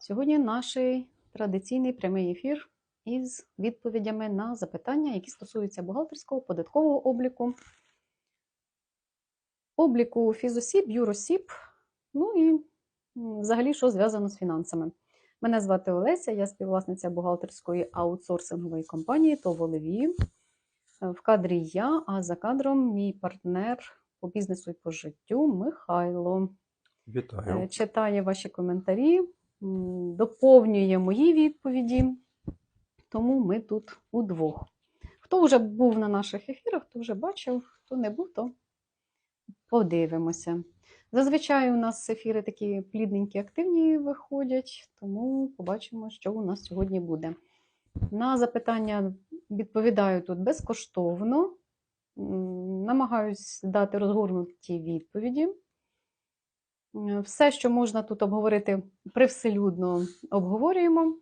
Сьогодні наш традиційний прямий ефір із відповідями на запитання, які стосуються бухгалтерського податкового обліку, обліку фізосіб, юросіб, ну і взагалі, що зв'язано з фінансами. Мене звати Олеся, я співвласниця бухгалтерської аутсорсингової компанії ТОВ «Оливії». Е, В кадрі я, а за кадром мій партнер по бізнесу і по життю Михайло. Е, Вітаю. читає ваші коментарі, доповнює мої відповіді. Тому ми тут удвох. Хто вже був на наших ефірах, хто вже бачив, хто не був, то подивимося. Зазвичай у нас ефіри такі плідненькі, активні виходять, тому побачимо, що у нас сьогодні буде. На запитання відповідаю тут безкоштовно. Намагаюсь дати розгорнуті відповіді. Е, Все, що можна тут обговорити, привселюдно обговорюємо.